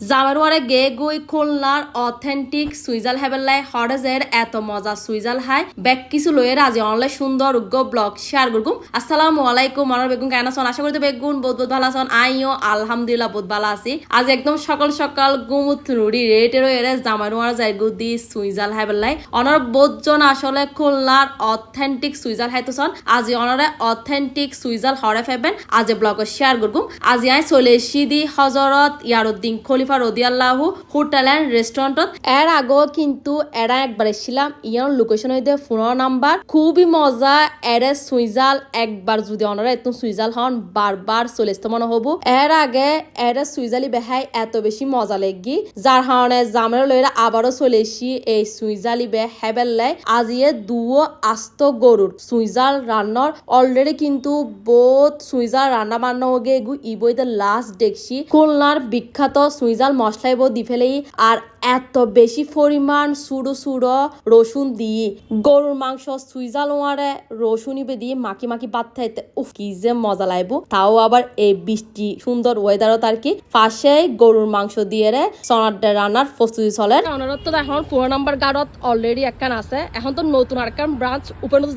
জামারুয়ারে গে গই খুলনার অথেন্টিক সুইজাল হেবেলাই হরেজের এত মজা সুইজাল হাই। ব্যাক কিছু লয়ে রাজি অনলাই সুন্দর উগ্র ব্লগ শেয়ার করগুম আসসালামু আলাইকুম মনার বেগুন কেন আছেন? আশা করতে বেগুন বহুত বহুত ভালো আছেন। আইও, আলহামদুলিল্লাহ বহুত ভালো আছি। আজ একদম সকাল সকাল গুমুত রুড়ি রেটে রয়ে জামারুয়ার যাই গুদি সুইজাল হেবেলাই অনার বোধজন আসলে খুলনার অথেন্টিক সুইজাল হাইতেছন আজি অনারে অথেন্টিক সুইজাল হরে ফেবেন আজি ব্লগ শেয়ার করগুম আজি আই চলে এসি দি হজরত ইয়ারুদ্দিন খলিফা রদিয়াল্লাহু হোটেল অ্যান্ড রেস্টুরেন্টত। এর আগেও কিন্তু এরা একবার এসেছিলাম, ইয়ার লোকেশন হইতে ফোনের নাম্বার। খুবই মজা, এরে সুইজাল, একবার যদি অনারা এত সুইজাল হন, বারবার চলে আসতে মনে হব। এর আগে এরে সুইজালি বেহাই এত বেশি মজা লেগি, যার কারণে জামের লইরা আবারও চলে এসি এই সুইজালি বে হেবেল্লাই আজিয়ে দুও আস্ত গরুর সুইজাল রান্নার। অলরেডি কিন্তু বহুত সুইজাল রান্না বান্না হগে এগু ইবইতে লাস্ট দেখছি। খুলনার বিখ্যাত সুইজাল মশলা ইবো দি ফেলেই আর এত বেশি পরিমাণ সুড়ো সুড়ো রসুন দিয়ে গরুর মাংস সুইজাল ওয়ারে রসুন ইবে দিয়ে মাখি মাখি বাদ খাইতে। উফ কি যে মজা লাগবো। তাও আবার এই বৃষ্টি সুন্দর ওয়েদারও তার কি পাশে গরুর মাংস দিয়ে রে সনাড্ডা রান্নার প্রস্তুতি চলে। ওনারত তো এখন পুরো নাম্বার গার্ডত অলরেডি একখান আছে। এখন তো নতুন আর একখান ব্রাঞ্চ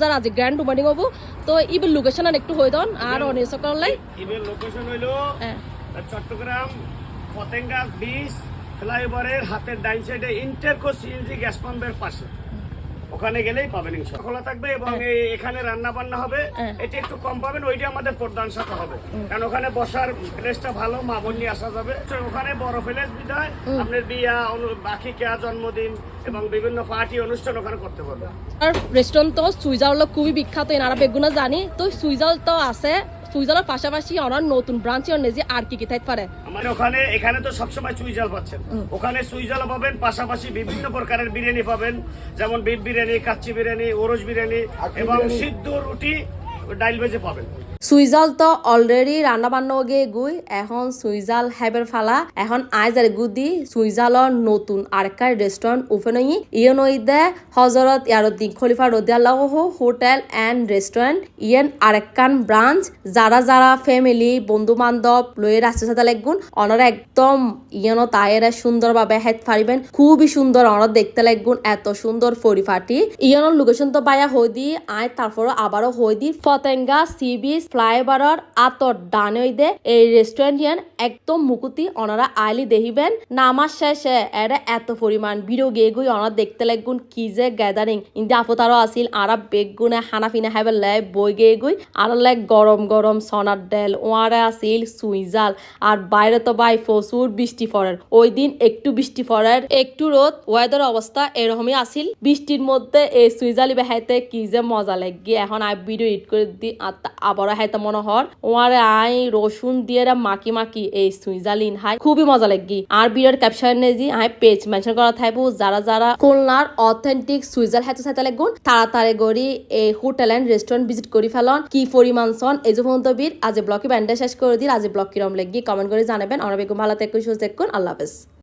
যার আজি গ্র্যান্ড ওপেনিং হব। তো ইবের লোকেশন আর একটু হয়ে দন আর অনেক সকলে লোকেশন হইল হ্যাঁ। চট্টগ্রাম ফতেঙ্গা বিচ ফ্লাইওভারের হাতের ডাইন সাইডে ইন্টারকো সিএনজি গ্যাস পাম্পের পাশে। ওখানে গেলেই পাবেন খোলা থাকবে এবং এখানে রান্না বান্না হবে। হ্যাঁ। এটা একটু কম পাবেন ওইটা আমাদের প্রধান সাথে হবে। কারণ ওখানে বসার প্লেসটা ভালো মা নিয়ে আসা যাবে। তো ওখানে বড় প্লেস বিধায় আপনার বিয়া বাকি কেয়া জন্মদিন এবং বিভিন্ন পার্টি অনুষ্ঠান ওখানে করতে পারবেন। আর রেস্টুরেন্ট তো সুইজার খুবই বিখ্যাত এনারা বেগুনা জানি। তো সুইজাল তো আছে। সুইজালের পাশাপাশি ওনার নতুন ব্রাঞ্চ যে আর কি কি থাকতে পারে? মানে ওখানে এখানে তো সবসময় সুইজাল পাচ্ছেন। ওখানে সুইজাল পাবেন পাশাপাশি বিভিন্ন প্রকারের বিরিয়ানি পাবেন। যেমন বিফ বিরিয়ানি কাচ্চি বিরিয়ানি ওরস বিরিয়ানি এবং সিদ্ধ রুটি ডাইল ভেজে পাবেন। সুইজাল তো অলরেডি রান্না বান্না গে গুই এখন সুইজাল হেবের ফালা, এখন আজ আর গুদি সুইজালর নতুন আরেকটা রেস্টুরেন্ট ওপেন হই ইয়ে নইদে হজরত ইয়ারুদ্দিন খলিফা রদিয়াল্লাহ হোটেল অ্যান্ড রেস্টুরেন্ট ইয়েন আরেকখান ব্রাঞ্চ যারা যারা ফ্যামিলি বন্ধু বান্ধব লয়ে রাস্তা সাথে লাগগুন অনারা একদম ইয়েনো তায়েরা সুন্দরভাবে হেড পারিবেন খুবই সুন্দর অনারা দেখতে লাগগুন এত সুন্দর পরিপাটি ইয়েনোর লোকেশন তো বাইয়া হই দি আয় তারপরে আবারও হই দি ফতেঙ্গা সি বিচ ফ্লাইওভারর আতর ডানে হইদে এই রেস্টুরেন্টিয়ান একদম মুকুতি অনারা আইলি দেখিবেন নামার শেষে এরা এত পরিমাণ বিরো গিয়ে গই অনার দেখতে লাগগুন কি যে গ্যাদারিং ইন্দি আপতারও আসিল আরা বেগুনে হানা ফিনা হেবে লাই বই গিয়ে গই আর লাগ গরম গরম সনার ডেল ওয়ারে আসিল সুইজাল আর বাইরে তো বাই প্রচুর বৃষ্টি পড়ের ওই দিন একটু বৃষ্টি পড়ের একটু রোদ ওয়েদার অবস্থা এরকমই আসিল বৃষ্টির মধ্যে এই সুইজালি বেহাইতে কি যে মজা লাগি। এখন আই ভিডিও এডিট করে দি আবার হাইতে মনে হর। ওয়ারে আই, রসুন দিয়ে মাকি মাকি এই সুইজালিন হাই, খুবই মজা লাগি। আর ভিডিওর ক্যাপশন নেজি আই পেজ মেনশন করা থাকব যারা যারা খুলনার অথেন্টিক সুইজার হাইতে সাইতে লাগুন, তাড়াতাড়ি গড়ি এই হোটেল এন্ড রেস্টুরেন্ট ভিজিট করি ফেলন। কি পরিমাণ সন, এই যে পর্যন্ত বীর, আজ ব্লগে ব্যান্ডে শেষ করে দিল, আজ ব্লগ কিরম লাগি? কমেন্ট করে জানাবেন। বেগুন ভালো থেকে সুস্থ দেখুন। আল্লাহ হাফেজ।